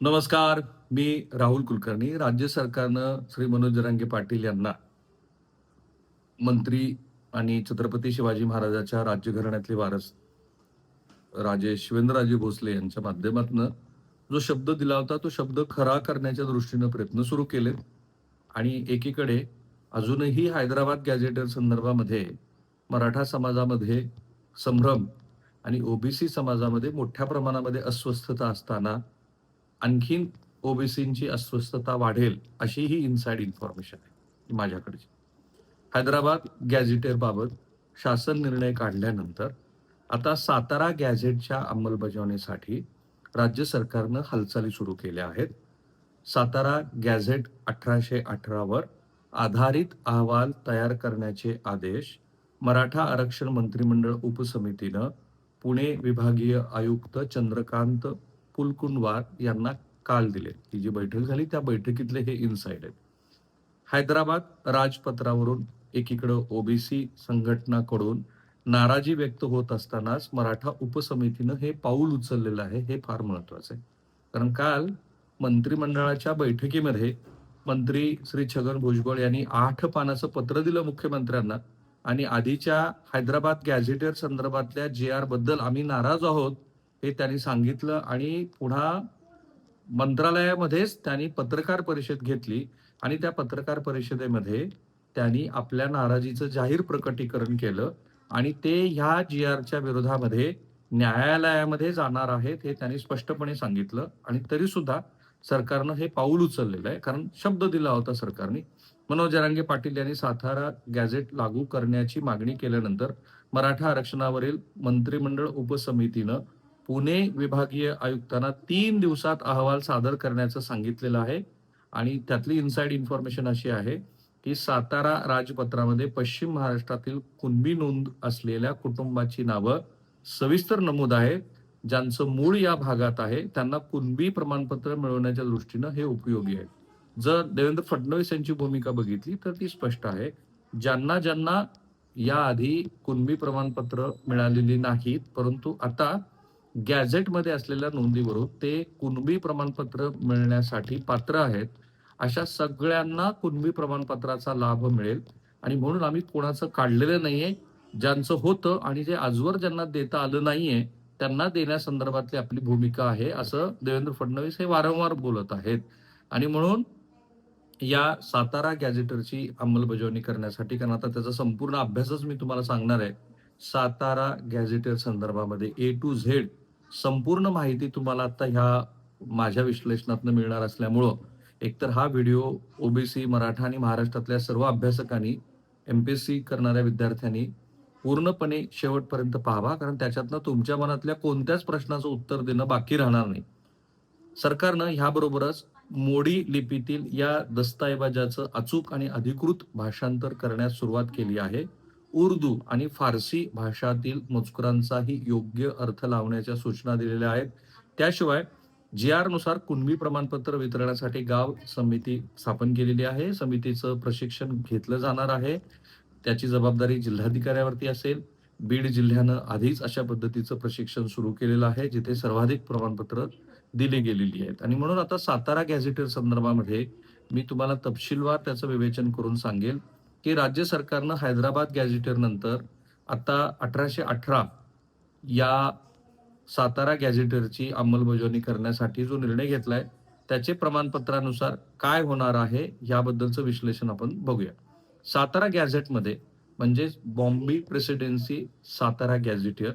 नमस्कार मी राहुल कुलकर्णी. राज्य सरकारनं श्री मनोज जरांगे पाटील यांना मंत्री आणि छत्रपती शिवाजी महाराजाच्या राज्यघराण्यातले वारस राजे शिवेंद्रराजे भोसले यांच्या माध्यमातून जो शब्द दिला होता तो शब्द खरा करण्याच्या दृष्टीनं प्रयत्न सुरू केले. आणि एकीकडे अजूनही हैदराबाद गॅझेटर संदर्भामध्ये मराठा समाजामध्ये संभ्रम आणि ओबीसी समाजामध्ये मोठ्या प्रमाणामध्ये अस्वस्थता असताना आणखीन ओबीसींची अस्वस्थता वाढेल अशी ही इनसाईड इन्फॉर्मेशन आहे माझ्याकडची. हैदराबाद गॅझेटेरबाबत शासन निर्णय काढल्यानंतर आता सातारा गॅझेटच्या अंमलबजावणीसाठी राज्य सरकारनं हालचाली सुरू केल्या आहेत. सातारा गॅझेट अठराशे अठरावर आधारित अहवाल तयार करण्याचे आदेश मराठा आरक्षण मंत्रिमंडळ उपसमितीनं पुणे विभागीय आयुक्त चंद्रकांत पुलकुंडवार यांना काल दिले. ही जी बैठक झाली त्या बैठकीतले हे इन्साइड आहेत. हैदराबाद राजपत्रावरून एकीकडं ओबीसी संघटनाकडून नाराजी व्यक्त होत असतानाच मराठा उपसमितीनं हे पाऊल उचललेलं आहे हे फार महत्वाचं आहे. कारण काल मंत्रिमंडळाच्या बैठकीमध्ये मंत्री श्री छगन भुजबळ यांनी आठ पानाचं पत्र दिलं मुख्यमंत्र्यांना. आणि आधीच्या हैदराबाद गॅझेटेर संदर्भातल्या जे आरबद्दल आम्ही नाराज आहोत हे त्यांनी सांगितलं आणि पुन्हा मंत्रालयामध्येच त्यांनी पत्रकार परिषद घेतली आणि त्या पत्रकार परिषदेमध्ये त्यांनी आपल्या नाराजीचं जाहीर प्रकटीकरण केलं आणि ते ह्या जी आरच्या विरोधामध्ये न्यायालयामध्ये जाणार आहेत हे त्यांनी स्पष्टपणे सांगितलं आणि तरी सुद्धा सरकारनं हे पाऊल उचललेलं आहे. कारण शब्द दिला होता सरकारने. मनोज जरांगे पाटील यांनी सातारा गॅझेट लागू करण्याची मागणी केल्यानंतर मराठा आरक्षणावरील मंत्रिमंडळ उपसमितीनं पुणे विभागीय आयुक्तांना तीन दिवसात अहवाल सादर करण्याचं सांगितलेलं आहे. आणि त्यातली इनसाइड इन्फॉर्मेशन अशी आहे की सातारा राजपत्रामध्ये पश्चिम महाराष्ट्रातील कुणबी नोंद असलेल्या कुटुंबाची नावं सविस्तर नमूद आहे ज्यांचं मूळ या भागात आहे त्यांना कुणबी प्रमाणपत्र मिळवण्याच्या दृष्टीनं हे उपयोगी आहे जर देवेंद्र फडणवीस यांची भूमिका बघितली तर ती स्पष्ट आहे. ज्यांना ज्यांना याआधी कुणबी प्रमाणपत्र मिळालेली नाहीत परंतु आता गॅझेटमध्ये असलेल्या नोंदीवरून ते कुणबी प्रमाणपत्र मिळण्यासाठी पात्र आहेत. अशा सगळ्यांना कुणबी प्रमाणपत्राचा लाभ मिळेल. आणि म्हणून आम्ही कोणाचं काढलेलं नाहीये ज्यांचं होतं आणि जे आजवर ज्यांना देता आलं नाहीये त्यांना देण्यासंदर्भातली आपली भूमिका आहे असं देवेंद्र फडणवीस हे वारंवार बोलत आहेत. आणि म्हणून या सातारा गॅझेटरची अंमलबजावणी करण्यासाठी कारण आता त्याचा संपूर्ण अभ्यासच मी तुम्हाला सांगणार आहे सातारा गॅझेटर संदर्भामध्ये ए टू झेड संपूर्ण माहिती तुम्हाला आता ह्या माझ्या विश्लेषणातून मिळणार असल्यामुळं एकतर हा व्हिडिओ ओबीसी मराठा आणि महाराष्ट्रातल्या सर्व अभ्यासकांनी एम पी सी करणाऱ्या विद्यार्थ्यांनी पूर्णपणे शेवटपर्यंत पाहावा कारण त्याच्यातनं तुमच्या मनातल्या कोणत्याच प्रश्नाचं उत्तर देणं बाकी राहणार नाही. सरकारनं ह्याबरोबरच मोडी लिपीतील या दस्तऐवजाचं अचूक आणि अधिकृत भाषांतर करण्यास सुरुवात केली आहे. उर्दू आणि फारसी भाषातील मजकुरांचाही योग्य अर्थ लावण्याच्या सूचना दिलेल्या आहेत. त्याशिवाय जी आरनुसार कुणबी प्रमाणपत्र वितरणासाठी गाव समिती स्थापन केलेली आहे. समितीचं प्रशिक्षण घेतलं जाणार आहे. त्याची जबाबदारी जिल्हाधिकाऱ्यावरती असेल. बीड जिल्ह्यानं आधीच अशा पद्धतीचं प्रशिक्षण सुरू केलेलं आहे जिथे सर्वाधिक प्रमाणपत्र दिली गेलेली आहेत. आणि म्हणून आता सातारा गॅझेटर संदर्भामध्ये मी तुम्हाला तपशीलवार त्याचं विवेचन करून सांगेल. की राज्य सरकारनं हैदराबाद गॅझेटर नंतर आता अठराशे अठरा या सातारा गॅझेटरची अंमलबजावणी करण्यासाठी जो निर्णय घेतलाय त्याचे प्रमाणपत्रानुसार काय होणार आहे याबद्दलचं विश्लेषण आपण बघूया. सातारा गॅझेटमध्ये म्हणजेच बॉम्बे प्रेसिडेन्सी सातारा गॅझेटियर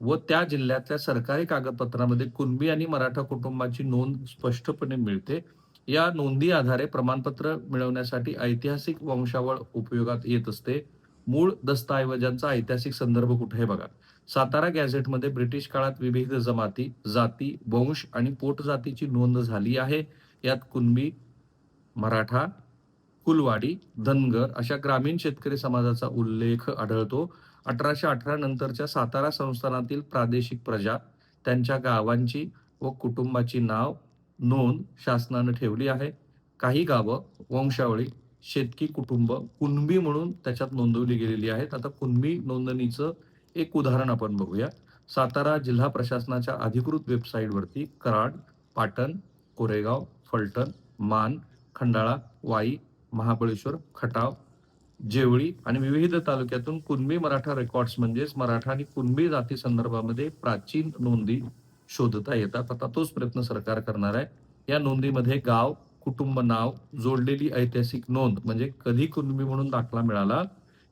व त्या जिल्ह्यातल्या सरकारी कागदपत्रामध्ये कुणबी आणि मराठा कुटुंबाची नोंद स्पष्टपणे मिळते या नोंदी आधारे प्रमाणपत्र मिळवण्यासाठी ऐतिहासिक वंशावळ उपयोगात येत असते. मूळ दस्तऐवजांचा ऐतिहासिक संदर्भ कुठे हे बघा. सातारा गॅझेटमध्ये ब्रिटिश काळात विविध जमाती जाती वंश आणि पोटजातीची नोंद झाली आहे. यात कुणबी मराठा कुलवाडी धनगर अशा ग्रामीण शेतकरी समाजाचा उल्लेख आढळतो. अठराशे अठरा नंतरच्या सातारा संस्थानातील प्रादेशिक प्रजा त्यांच्या गावांची व कुटुंबाची नाव नोंद शासनानं ठेवली आहे. काही गावं वंशावळी शेतकी कुटुंब कुणबी म्हणून त्याच्यात नोंदवली गेलेली आहेत. आता कुणबी नोंदणीचं एक उदाहरण आपण बघूया. सातारा जिल्हा प्रशासनाच्या अधिकृत वेबसाईटवरती कराड पाटण कोरेगाव फलटण मान खंडाळा वाई महाबळेश्वर खटाव जेवळी आणि विविध तालुक्यातून कुणबी मराठा रेकॉर्ड्स म्हणजेच मराठा आणि कुणबी जाती संदर्भामध्ये प्राचीन नोंदी शोधता येतात. आता तोच प्रयत्न सरकार करणार आहे. या नोंदीमध्ये गाव कुटुंब नाव जोडलेली ऐतिहासिक नोंद म्हणजे कधी कुटुंबी म्हणून दाखला मिळाला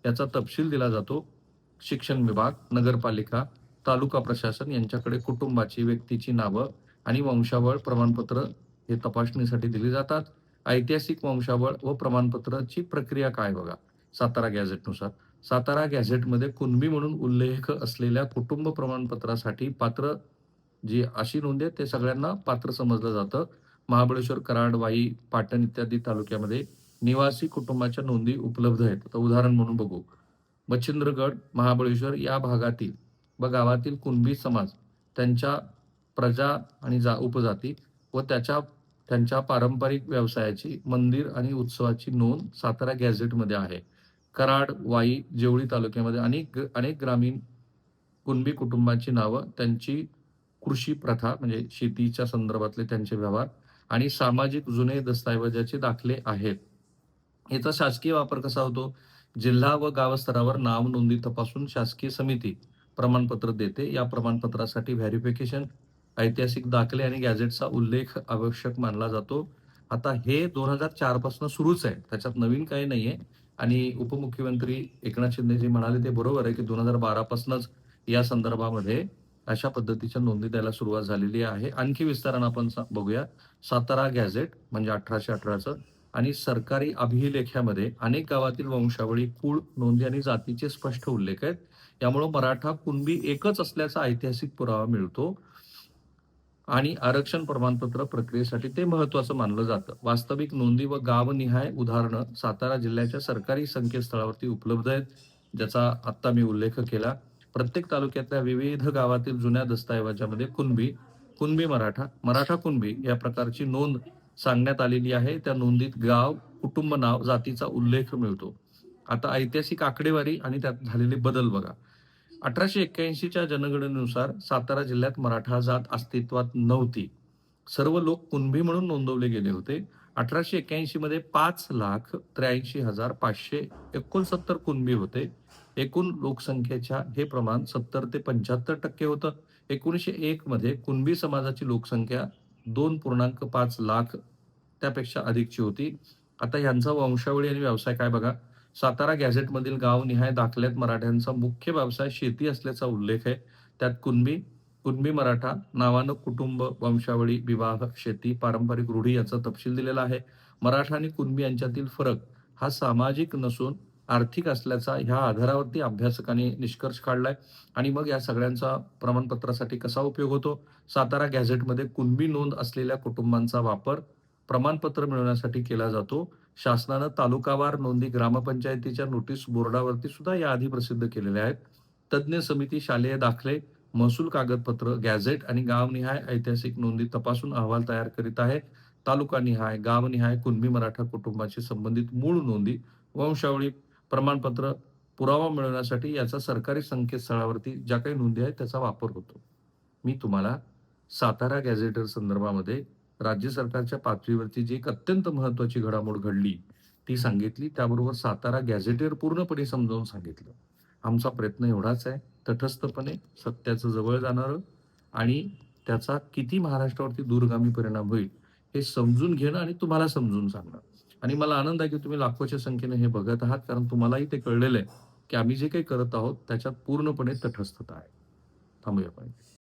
याचा तपशील दिला जातो. शिक्षण विभाग नगरपालिका तालुका प्रशासन यांच्याकडे कुटुंबाची व्यक्तीची नावं आणि वंशावळ प्रमाणपत्र हे तपासणीसाठी दिली जातात. ऐतिहासिक वंशावळ व प्रमाणपत्राची प्रक्रिया काय बघा? सातारा गॅझेटनुसार. सातारा गॅझेटमध्ये कुणबी म्हणून उल्लेख असलेल्या कुटुंब प्रमाणपत्रासाठी पात्र जी अशी नोंद आहे ते सगळ्यांना पात्र समजलं जातं. महाबळेश्वर कराड वाई पाटण इत्यादी तालुक्यामध्ये निवासी कुटुंबाच्या नोंदी उपलब्ध आहेत. आता उदाहरण म्हणून बघू. मच्छिंद्रगड महाबळेश्वर या भागातील व गावातील कुणबी समाज त्यांच्या प्रजा आणि जा उपजाती व त्याच्या त्यांच्या पारंपरिक व्यवसायाची मंदिर आणि उत्सवाची नोंद सातारा गॅझेटमध्ये आहे. कराड वाई जेवळी तालुक्यामध्ये अनेक अनेक ग्रामीण कुणबी कुटुंबाची नावं त्यांची कृषी प्रथा म्हणजे शेतीच्या संदर्भातले त्यांचे व्यवहार आणि सामाजिक जुने दस्तऐवजाचे दाखले आहेत. याचा शासकीय वापर कसा होतो? जिल्हा व गाव स्तरावर नाव नोंदी तपासून शासकीय समिती प्रमाणपत्र देते. या प्रमाणपत्रासाठी व्हॅरिफिकेशन ऐतिहासिक दाखले आणि गॅझेटचा उल्लेख आवश्यक मानला जातो. आता हे दोन हजार चारपासून सुरूच आहे. त्याच्यात नवीन काही नाहीये. आणि उपमुख्यमंत्री एकनाथ शिंदे जे म्हणाले ते बरोबर आहे की दोन हजार बारा पासूनच या संदर्भामध्ये अशा पद्धतीच्या नोंदी द्यायला सुरुवात झालेली आहे. आणखी विस्तारानं आपण सा- बघूया. सातारा गॅझेट म्हणजे अठराशे अठराचं आणि सरकारी अभिलेख्यामध्ये अनेक गावातील वंशावळी कुळ नोंदी आणि जातीचे स्पष्ट उल्लेख आहेत. यामुळं मराठा कुणबी एकच असल्याचा ऐतिहासिक पुरावा मिळतो. आणि आरक्षण प्रमाणपत्र प्रक्रियेसाठी ते महत्वाचं मानलं जातं. वास्तविक नोंदी व गावनिहाय उदाहरणं सातारा जिल्ह्याच्या सरकारी संकेतस्थळावरती उपलब्ध आहेत ज्याचा आत्ता मी उल्लेख केला. प्रत्येक तालुक्यातल्या विविध गावातील जुन्या दस्तऐवजामध्ये कुणबी कुणबी मराठा मराठा कुणबी या प्रकारची नोंद सांगण्यात आलेली आहे. त्या नोंदीत गाव कुटुंब नाव जातीचा उल्लेख मिळतो. आता ऐतिहासिक आकडेवारी आणि त्यात झालेले बदल बघा. अठराशे एक्क्याऐंशीच्या जनगणनेनुसार सातारा जिल्ह्यात मराठा जात अस्तित्वात नव्हती. सर्व लोक कुणबी म्हणून नोंदवले गेले होते. अठराशे एक्क्याऐंशी मध्ये पाच लाख त्र्याऐंशी हजार पाचशे एकोणसत्तर कुणबी होते. एकूण लोकसंख्येच्या हे प्रमाण सत्तर ते पंच्याहत्तर टक्के होतं. एकोणीसशे एक मध्ये कुणबी समाजाची लोकसंख्या दोन पूर्णांक पाच लाख त्यापेक्षा अधिकची होती. आता यांचा वंशावळी आणि व्यवसाय काय बघा. सातारा गॅझेटमधील गावनिहाय दाखल्यात मराठ्यांचा मुख्य व्यवसाय शेती असल्याचा उल्लेख आहे. त्यात कुणबी कुणबी मराठा नावानं कुटुंब वंशावळी विवाह शेती पारंपरिक रूढी याचा तपशील दिलेला आहे. मराठा आणि कुणबी यांच्यातील फरक हा सामाजिक नसून आर्थिक असल्याचा ह्या आधारावरती अभ्यासकांनी निष्कर्ष काढलाय. आणि मग या सगळ्यांचा प्रमाणपत्रासाठी कसा उपयोग होतो? सातारा गॅझेटमध्ये कुणबी नोंद असलेल्या कुटुंबांचा वापर प्रमाणपत्र मिळवण्यासाठी केला जातो. शासनानं तालुकावार नोंदी ग्रामपंचायतीच्या नोटीस बोर्डावरती सुद्धा याआधी प्रसिद्ध केलेल्या आहेत. तज्ज्ञ समिती शालेय दाखले महसूल कागदपत्र गॅझेट आणि गावनिहाय ऐतिहासिक नोंदी तपासून अहवाल तयार करीत आहे तालुकानिहाय गावनिहाय कुणबी मराठा कुटुंबाशी संबंधित मूळ नोंदी वंशावळी प्रमाणपत्र पुरावा मिळवण्यासाठी याचा सरकारी संकेतस्थळावरती ज्या काही नोंदी आहेत त्याचा वापर होतो. मी तुम्हाला सातारा गॅझेटर संदर्भामध्ये राज्य सरकारच्या पातळीवरती जी एक अत्यंत महत्वाची घडामोड घडली ती सांगितली. त्याबरोबर सातारा गॅझेटेर पूर्णपणे समजावून सांगितलं. आमचा प्रयत्न एवढाच आहे. तटस्थपणे सत्याचं जवळ जाणारं आणि त्याचा किती महाराष्ट्रावरती दूरगामी परिणाम होईल हे समजून घेणं आणि तुम्हाला समजून सांगणं. आणि मला आनंद आहे की तुम्ही लाखोच्या संख्येने हे बघत आहात कारण तुम्हालाही ते कळलेलं आहे की आम्ही जे काही करत आहोत त्याच्यात पूर्णपणे तटस्थता आहे. थांबूया पाहिजे